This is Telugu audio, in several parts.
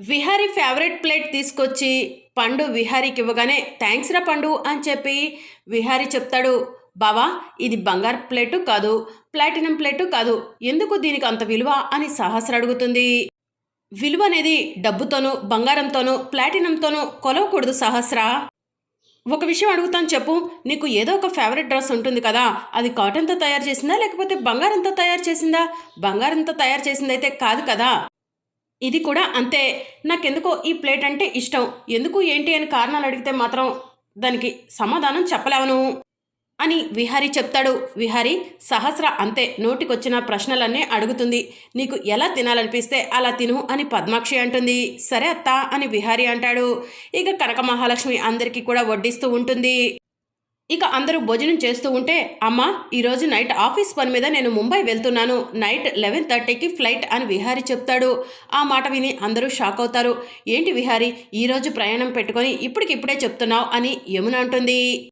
విహారీ ఫేవరెట్ ప్లేట్ తీసుకొచ్చి పండు విహారీకి ఇవ్వగానే థ్యాంక్స్ రా పండు అని చెప్పి విహారీ చెప్తాడు. బావా ఇది బంగారు ప్లేటు కాదు ప్లాటినం ప్లేటు కాదు ఎందుకు దీనికి అంత విలువ? అని సహస్ర అడుగుతుంది. విలువ అనేది డబ్బుతోనూ బంగారంతోనూ ప్లాటినంతోనూ కొలవకూడదు సహస్ర. ఒక విషయం అడుగుతాను చెప్పు నీకు ఏదో ఒక ఫేవరెట్ డ్రెస్ ఉంటుంది కదా అది కాటన్తో తయారు చేసిందా లేకపోతే బంగారంతో తయారు చేసిందా? బంగారంతో తయారు చేసిందైతే కాదు కదా. ఇది కూడా అంతే. నాకెందుకో ఈ ప్లేట్ అంటే ఇష్టం. ఎందుకు ఏంటి అని కారణాలు అడిగితే మాత్రం దానికి సమాధానం చెప్పలేవను అని విహారీ చెప్తాడు. విహారీ సహస్ర అంతే. నోటికొచ్చిన ప్రశ్నలన్నీ అడుగుతుంది. నీకు ఎలా తినాలనిపిస్తే అలా తిను అని పద్మాక్షి అంటుంది. సరే అత్త అని విహారీ అంటాడు. ఇక కనక మహాలక్ష్మి అందరికీ కూడా వడ్డిస్తూ ఉంటుంది. ఇక అందరూ భోజనం చేస్తూ ఉంటే అమ్మ ఈరోజు నైట్ ఆఫీస్ పని మీద నేను ముంబై వెళ్తున్నాను. నైట్ లెవెన్ థర్టీకి ఫ్లైట్ అని విహారి చెప్తాడు. ఆ మాట విని అందరూ షాక్ అవుతారు. ఏంటి విహారి ఈరోజు ప్రయాణం పెట్టుకొని ఇప్పటికిప్పుడే చెప్తున్నావు అని యమున అంటుంది.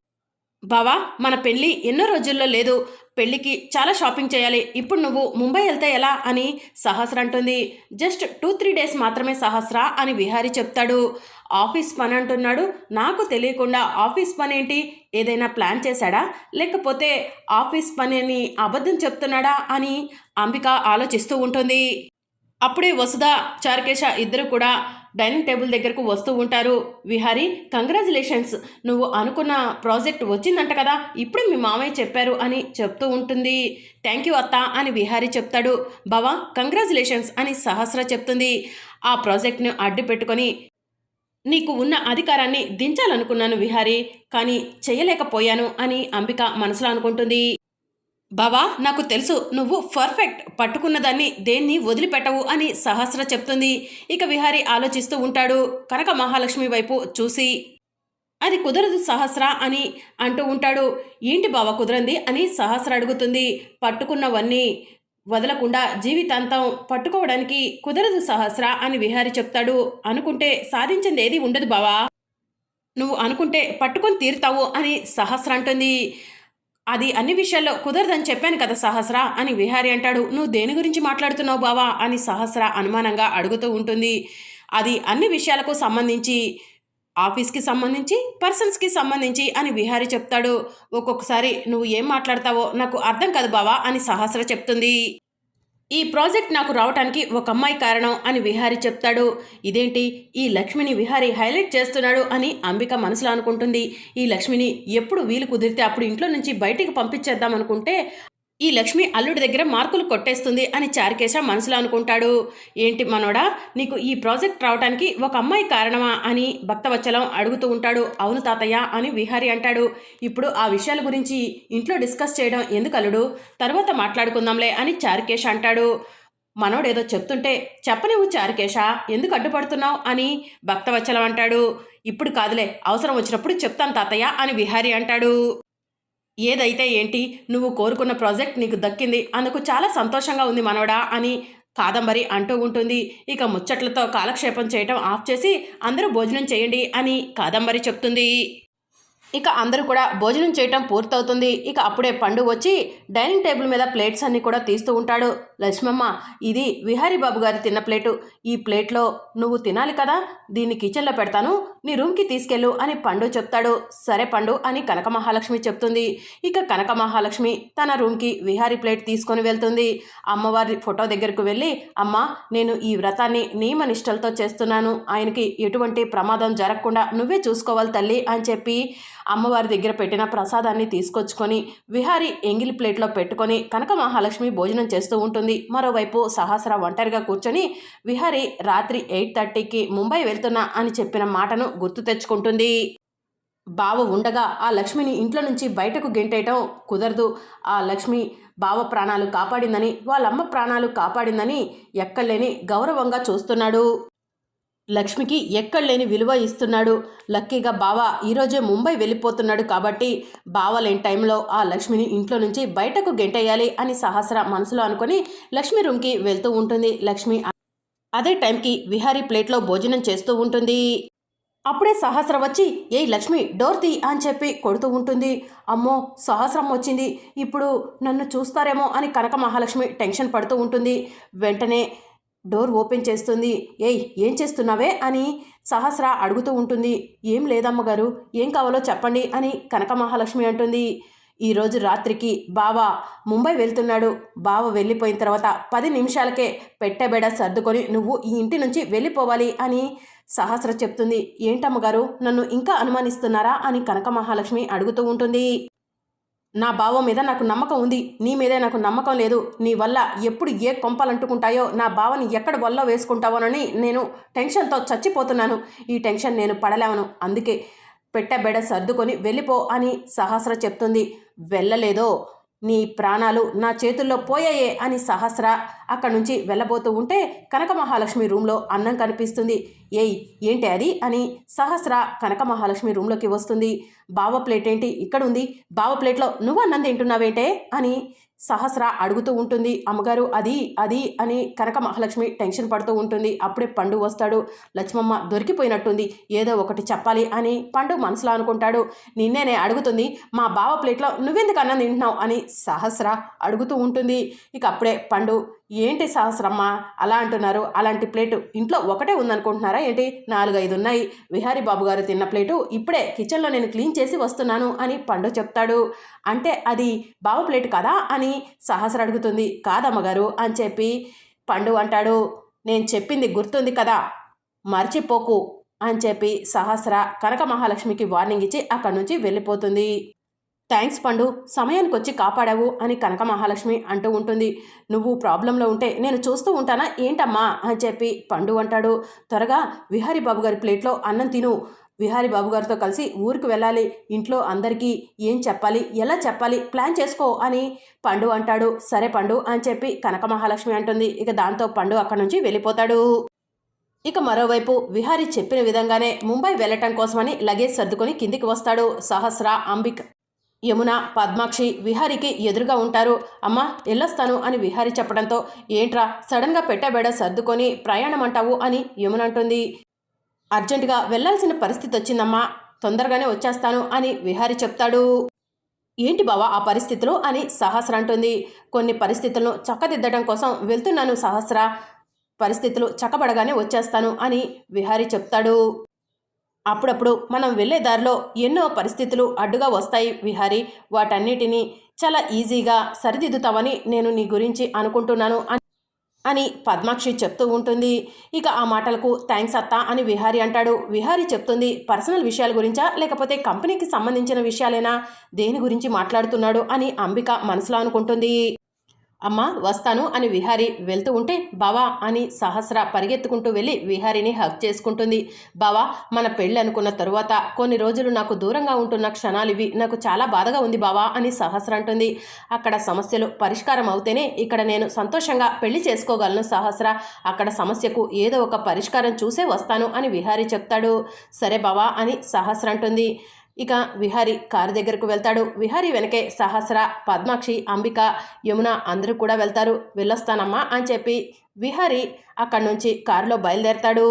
బావా మన పెళ్ళి ఎన్నో రోజుల్లో లేదు. పెళ్ళికి చాలా షాపింగ్ చేయాలి. ఇప్పుడు నువ్వు ముంబై వెళ్తే ఎలా? అని సహస్ర అంటుంది. జస్ట్ టూ త్రీ డేస్ మాత్రమే సహస్ర అని విహారీ చెప్తాడు. ఆఫీస్ పని అంటున్నాడు. నాకు తెలియకుండా ఆఫీస్ పని ఏంటి? ఏదైనా ప్లాన్ చేశాడా? లేకపోతే ఆఫీస్ పని అని అబద్ధం చెప్తున్నాడా? అని అంబిక ఆలోచిస్తూ ఉంటుంది. అప్పుడే వసుధ చార్కేశ ఇద్దరు కూడా డైనింగ్ టేబుల్ దగ్గరకు వస్తూ ఉంటారు. విహారీ కంగ్రాచులేషన్స్ నువ్వు అనుకున్న ప్రాజెక్ట్ వచ్చిందంట కదా ఇప్పుడే మీ మామయ్య చెప్పారు అని చెప్తూ ఉంటుంది. థ్యాంక్ యూ అత్త అని విహారీ చెప్తాడు. బావా కంగ్రాచులేషన్స్ అని సహస్ర చెప్తుంది. ఆ ప్రాజెక్ట్ను అడ్డు పెట్టుకొని నీకు ఉన్న అధికారాన్ని దించాలనుకున్నాను విహారీ కానీ చేయలేకపోయాను అని అంబిక మనసులో అనుకుంటుంది. బావా నాకు తెలుసు నువ్వు పర్ఫెక్ట్ పట్టుకున్న దాన్ని దేన్ని వదిలిపెట్టవు అని సహస్ర చెప్తుంది. ఇక విహారి ఆలోచిస్తూ ఉంటాడు. కనక మహాలక్ష్మి వైపు చూసి అది కుదరదు సహస్ర అని అంటూ ఉంటాడు. ఏంటి బావ కుదరంది అని సహస్ర అడుగుతుంది. పట్టుకున్నవన్నీ వదలకుండా జీవితాంతం పట్టుకోవడానికి కుదరదు సహస్ర అని విహారి చెప్తాడు. అనుకుంటే సాధించింది ఏది ఉండదు బావా. నువ్వు అనుకుంటే పట్టుకొని తీరుతావు అని సహస్ర అంటుంది. అది అన్ని విషయాల్లో కుదరదని చెప్పాను కదా సహస్ర అని విహారి అంటాడు. నువ్వు దేని గురించి మాట్లాడుతున్నావు బావా అని సహస్ర అనుమానంగా అడుగుతూ ఉంటుంది. అది అన్ని విషయాలకు సంబంధించి ఆఫీస్కి సంబంధించి పర్సన్స్కి సంబంధించి అని విహారి చెప్తాడు. ఒక్కొక్కసారి నువ్వు ఏం మాట్లాడతావో నాకు అర్థం కాదు బావా అని సహస్ర చెప్తుంది. ఈ ప్రాజెక్ట్ నాకు రావటానికి ఒక అమ్మాయి కారణం అని విహారి చెప్తాడు. ఇదేంటి? ఈ లక్ష్మిని విహారి హైలైట్ చేస్తున్నాడు అని అంబిక మనసులో అనుకుంటుంది. ఈ లక్ష్మిని ఎప్పుడు వీలు కుదిరితే అప్పుడు ఇంట్లో నుంచి బయటికి పంపించేద్దాం అనుకుంటే ఈ లక్ష్మి అల్లుడి దగ్గర మార్కులు కొట్టేస్తుంది అని చారికేశ మనసులో అనుకుంటాడు. ఏంటి మనోడా నీకు ఈ ప్రాజెక్ట్ రావడానికి ఒక అమ్మాయి కారణమా అని భక్తవచ్చలం అడుగుతూ ఉంటాడు. అవును తాతయ్య అని విహారి అంటాడు. ఇప్పుడు ఆ విషయాల గురించి ఇంట్లో డిస్కస్ చేయడం ఎందుకు అల్లుడు? తర్వాత మాట్లాడుకుందాంలే అని చారికేశ అంటాడు. మనోడేదో చెప్తుంటే చెప్పనివ్వు చారికేశ ఎందుకు అడ్డుపడుతున్నావు అని భక్తవచ్చలం అంటాడు. ఇప్పుడు కాదులే అవసరం వచ్చినప్పుడు చెప్తాను తాతయ్య అని విహారి అంటాడు. ఏదైతే ఏంటి నువ్వు కోరుకున్న ప్రాజెక్ట్ నీకు దక్కింది అందుకు చాలా సంతోషంగా ఉంది మనవడా అని కాదంబరి అంటూ ఉంటుంది. ఇక ముచ్చట్లతో కాలక్షేపం చేయటం ఆఫ్ చేసి అందరూ భోజనం చేయండి అని కాదంబరి చెప్తుంది. ఇక అందరూ కూడా భోజనం చేయటం పూర్తవుతుంది. ఇక అప్పుడే పండు వచ్చి డైనింగ్ టేబుల్ మీద ప్లేట్స్ అన్నీ కూడా తీస్తూ ఉంటాడు. లక్ష్మమ్మ ఇది విహారీ బాబు గారి తిన్న ప్లేటు. ఈ ప్లేట్లో నువ్వు తినాలి కదా దీన్ని కిచెన్లో పెడతాను నీ రూమ్కి తీసుకెళ్ళు అని పండు చెప్తాడు. సరే పండు అని కనక మహాలక్ష్మి చెప్తుంది. ఇక కనక మహాలక్ష్మి తన రూమ్కి విహారీ ప్లేట్ తీసుకొని వెళ్తుంది. అమ్మవారి ఫోటో దగ్గరకు వెళ్ళి అమ్మ నేను ఈ వ్రతాన్ని నియమనిష్టలతో చేస్తున్నాను. ఆయనకి ఎటువంటి ప్రమాదం జరగకుండా నువ్వే చూసుకోవాలి తల్లి అని చెప్పి అమ్మవారి దగ్గర పెట్టిన ప్రసాదాన్ని తీసుకొచ్చుకొని విహారి ఎంగిలి ప్లేట్లో పెట్టుకొని కనక మహాలక్ష్మి భోజనం చేస్తూ ఉంటుంది. మరోవైపు సహస్ర ఒంటరిగా కూర్చొని విహారి రాత్రి ఎయిట్ థర్టీకి ముంబై వెళ్తున్నా అని చెప్పిన మాటను గుర్తు తెచ్చుకుంటుంది. బావ ఉండగా ఆ లక్ష్మిని ఇంట్లో నుంచి బయటకు గెంటేయటం కుదరదు. ఆ లక్ష్మి బావ ప్రాణాలు కాపాడిందని వాళ్ళమ్మ ప్రాణాలు కాపాడిందని ఎక్కలేని గౌరవంగా చూస్తున్నాడు. లక్ష్మికి ఎక్కడలేని విలువ ఇస్తున్నాడు. లక్కీగా బావ ఈరోజే ముంబై వెళ్ళిపోతున్నాడు కాబట్టి బావ లేని టైంలో ఆ లక్ష్మిని ఇంట్లో నుంచి బయటకు గెంటేయాలి అని సహస్ర మనసులో అనుకొని లక్ష్మి రూమ్కి వెళ్తూ ఉంటుంది. లక్ష్మి అదే టైంకి విహారీ ప్లేట్లో భోజనం చేస్తూ ఉంటుంది. అప్పుడే సహస్ర వచ్చి ఏ లక్ష్మి డోర్ తీ అని చెప్పి కొడుతూ ఉంటుంది. అమ్మో సహస్రం వచ్చింది. ఇప్పుడు నన్ను చూస్తారేమో అని కనక మహాలక్ష్మి టెన్షన్ పడుతూ ఉంటుంది. వెంటనే డోర్ ఓపెన్ చేస్తుంది. ఏయ్ ఏం చేస్తున్నావే? అని సహస్ర అడుగుతూ ఉంటుంది. ఏం లేదమ్మగారు ఏం కావాలో చెప్పండి అని కనక మహాలక్ష్మి అంటుంది ఈరోజు రాత్రికి బావ ముంబై వెళ్తున్నాడు. బావ వెళ్ళిపోయిన తర్వాత పది నిమిషాలకే పెట్టబెడ సర్దుకొని నువ్వు ఈ ఇంటి నుంచి వెళ్ళిపోవాలి అని సహస్ర చెప్తుంది. ఏంటమ్మగారు నన్ను ఇంకా అనుమానిస్తున్నారా? అని కనక మహాలక్ష్మి అడుగుతూ ఉంటుంది. నా బావ మీద నాకు నమ్మకం ఉంది. నీ మీదే నాకు నమ్మకం లేదు. నీ వల్ల ఎప్పుడు ఏ కొంపలు అంటుకుంటాయో నా బావని ఎక్కడ వల్ల వేసుకుంటావోనని నేను టెన్షన్తో చచ్చిపోతున్నాను. ఈ టెన్షన్ నేను పడలేవను. అందుకే పెట్టబెడ సర్దుకొని వెళ్ళిపో అని సహస్ర చెప్తుంది. వెళ్ళలేదో? నీ ప్రాణాలు నా చేతుల్లో పోయాయే అని సహస్ర అక్కడి నుంచి వెళ్ళబోతూ ఉంటే కనక మహాలక్ష్మి రూమ్లో అన్నం కనిపిస్తుంది. ఏయ్ ఏంటి అది? అని సహస్ర కనక మహాలక్ష్మి రూమ్లోకి వస్తుంది. బావ ప్లేట్ ఏంటి? ఇక్కడ ఉంది బావ ప్లేట్లో నువ్వు అన్నం తింటున్నావేంటే? అని సహస్ర అడుగుతూ ఉంటుంది. అమ్మగారు అది అది అని కనక మహాలక్ష్మి టెన్షన్ పడుతూ ఉంటుంది. అప్పుడే పండు వస్తాడు. లక్ష్మమ్మ దొరికిపోయినట్టుంది. ఏదో ఒకటి చెప్పాలి అని పండు మనసులో అనుకుంటాడు. నిన్నేనే అడుగుతుంది మా బావ ప్లేట్లో నువ్వెందుకు అన్నం తింటున్నావు? అని సహస్ర అడుగుతూ ఉంటుంది. ఇక అప్పుడే పండు ఏంటి సహస్రమ్మ? అలా అంటున్నారు. అలాంటి ప్లేటు ఇంట్లో ఒకటే ఉందనుకుంటున్నారా ఏంటి? నాలుగైదు ఉన్నాయి విహారీ బాబు గారు తిన్న ప్లేటు ఇప్పుడే కిచెన్లో నేను క్లీన్ చేసి వస్తున్నాను అని పండు చెప్తాడు. అంటే అది బావ ప్లేట్ కదా అని సహస్ర అడుగుతుంది. కాదమ్మగారు అని చెప్పి పండు అంటాడు. నేను చెప్పింది గుర్తుంది కదా. మర్చిపోకు అని చెప్పి సహస్ర కనక మహాలక్ష్మికి వార్నింగ్ ఇచ్చి అక్కడి నుంచి వెళ్ళిపోతుంది. థ్యాంక్స్ పండు సమయానికి వచ్చి కాపాడావు అని కనక మహాలక్ష్మి అంటూ ఉంటుంది. నువ్వు ప్రాబ్లంలో ఉంటే నేను చూస్తూ ఉంటానా? ఏంటమ్మా? అని చెప్పి పండు అంటాడు. త్వరగా విహారీ బాబు గారి ప్లేట్లో అన్నం తిను. విహారీ బాబు గారితో కలిసి ఊరికి వెళ్ళాలి. ఇంట్లో అందరికీ ఏం చెప్పాలి? ఎలా చెప్పాలి? ప్లాన్ చేసుకో అని పండు అంటాడు. సరే పండు అని చెప్పి కనక మహాలక్ష్మి అంటుంది. ఇక దాంతో పండు అక్కడి నుంచి వెళ్ళిపోతాడు. ఇక మరోవైపు విహారీ చెప్పిన విధంగానే ముంబై వెళ్ళటం కోసమని లగేజ్ సర్దుకొని కిందికి వస్తాడు సహస్ర అంబిక్. యమున పద్మాక్షి విహారికి ఎదురుగా ఉంటారు. అమ్మా వెళ్ళొస్తాను అని విహారి చెప్పడంతో ఏంట్రా సడన్గా పెట్టబేడ సర్దుకొని ప్రయాణం అంటావు అని యమున అంటుంది అర్జెంటుగా వెళ్ళాల్సిన పరిస్థితి వచ్చిందమ్మా తొందరగానే వచ్చేస్తాను అని విహారి చెప్తాడు. ఏంటి బావా ఆ పరిస్థితులు అని సహస్ర అంటుంది. కొన్ని పరిస్థితులను చక్కదిద్దడం కోసం వెళ్తున్నాను సహస్ర. పరిస్థితులు చక్కబడగానే వచ్చేస్తాను అని విహారి చెప్తాడు. అప్పుడప్పుడు మనం వెళ్ళే దారిలో ఎన్నో పరిస్థితులు అడ్డుగా వస్తాయి విహారి. వాటన్నిటినీ చాలా ఈజీగా సరిదిద్దుతావని నేను నీ గురించి అనుకుంటున్నాను అని పద్మాక్షి చెప్తూ ఉంటుంది. ఇక ఆ మాటలకు థ్యాంక్స్ అత్త అని విహారి అంటాడు. విహారి చెప్తుంది పర్సనల్ విషయాల గురించా? లేకపోతే కంపెనీకి సంబంధించిన విషయాలేనా? దేని గురించి మాట్లాడుతున్నాడు? అని అంబిక మనసులో అనుకుంటుంది. అమ్మ వస్తాను అని విహారి వెళ్తూ ఉంటే బావా అని సహస్ర పరిగెత్తుకుంటూ వెళ్ళి విహారిని హక్ చేసుకుంటుంది. బావా మన పెళ్ళి అనుకున్న తరువాత కొన్ని రోజులు నాకు దూరంగా ఉంటున్న క్షణాలు ఇవి. నాకు చాలా బాధగా ఉంది బావా అని సహస్ర అంటుంది. అక్కడ సమస్యలు పరిష్కారం అవుతేనే ఇక్కడ నేను సంతోషంగా పెళ్ళి చేసుకోగలను సహస్ర. అక్కడ సమస్యకు ఏదో ఒక పరిష్కారం చూసే వస్తాను అని విహారి చెప్తాడు. సరే బావా అని సహస్ర అంటుంది. ఇక విహారి కారు దగ్గరకు వెళ్తాడు. విహారి వెనకే సహస్ర పద్మాక్షి అంబిక యమున అందరూ కూడా వెళ్తారు. వెళ్ళొస్తానమ్మా అని చెప్పి విహారి అక్కడి నుంచి కారులో బయలుదేరతాడు.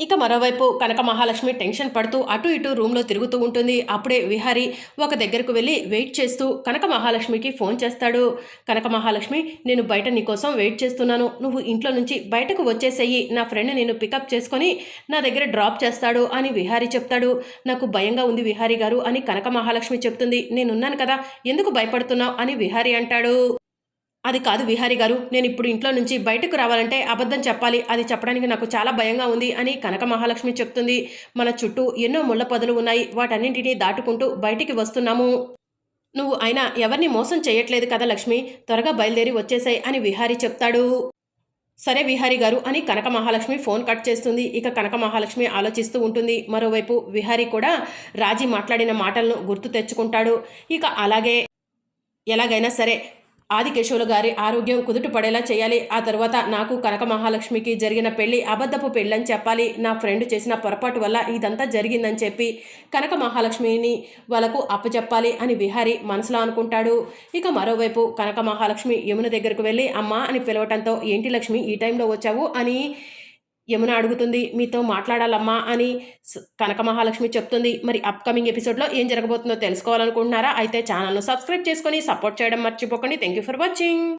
ఇక మరోవైపు కనక మహాలక్ష్మి టెన్షన్ పడుతూ అటు ఇటు రూమ్లో తిరుగుతూ ఉంటుంది. అప్పుడే విహారి ఒక దగ్గరకు వెళ్ళి వెయిట్ చేస్తూ కనక మహాలక్ష్మికి ఫోన్ చేస్తాడు. కనక మహాలక్ష్మి నేను బయట నీకోసం వెయిట్ చేస్తున్నాను. నువ్వు ఇంట్లో నుంచి బయటకు వచ్చేసేయి. నా ఫ్రెండ్ నేను పికప్ చేసుకొని నా దగ్గర డ్రాప్ చేస్తాడు అని విహారి చెప్తాడు. నాకు భయంగా ఉంది విహారి గారు అని కనక మహాలక్ష్మి చెప్తుంది. నేనున్నాను కదా ఎందుకు భయపడుతున్నావు అని విహారి అంటాడు. అది కాదు విహారీ గారు నేను ఇప్పుడు ఇంట్లో నుంచి బయటకు రావాలంటే అబద్ధం చెప్పాలి. అది చెప్పడానికి నాకు చాలా భయంగా ఉంది అని కనక మహాలక్ష్మి చెప్తుంది. మన చుట్టూ ఎన్నో ముళ్ళ పొదలు ఉన్నాయి. వాటన్నింటినీ దాటుకుంటూ బయటికి వస్తున్నాము. నువ్వు అయినా ఎవరిని మోసం చేయట్లేదు కదా లక్ష్మి? త్వరగా బయలుదేరి వచ్చేసాయి అని విహారీ చెప్తాడు. సరే విహారీ గారు అని కనక మహాలక్ష్మి ఫోన్ కట్ చేస్తుంది. ఇక కనక మహాలక్ష్మి ఆలోచిస్తూ ఉంటుంది. మరోవైపు విహారీ కూడా రాజీ మాట్లాడిన మాటలను గుర్తు తెచ్చుకుంటాడు. ఇక అలాగే ఎలాగైనా సరే ఆదికేశవులు గారి ఆరోగ్యం కుదుట పడేలా చేయాలి. ఆ తర్వాత నాకు కనక మహాలక్ష్మికి జరిగిన పెళ్ళి అబద్ధపు పెళ్ళని చెప్పాలి. నా ఫ్రెండ్ చేసిన పొరపాటు వల్ల ఇదంతా జరిగిందని చెప్పి కనక మహాలక్ష్మిని వాళ్ళకు అప్పచెప్పాలి అని విహారి మనసులో అనుకుంటాడు. ఇక మరోవైపు కనక మహాలక్ష్మి యమున దగ్గరకు వెళ్ళి అమ్మా అని పిలవటంతో ఏంటి లక్ష్మి ఈ టైంలో వచ్చావు? అని యమున అడుగుతుంది మీతో మాట్లాడాలమ్మా అని కనక మహాలక్ష్మి చెప్తుంది. మరి అప్కమింగ్ ఎపిసోడ్లో ఏం జరగబోతుందో తెలుసుకోవాలనుకుంటున్నారా? అయితే ఛానల్ను సబ్స్క్రైబ్ చేసుకొని సపోర్ట్ చేయడం మర్చిపోకండి. Thank you for watching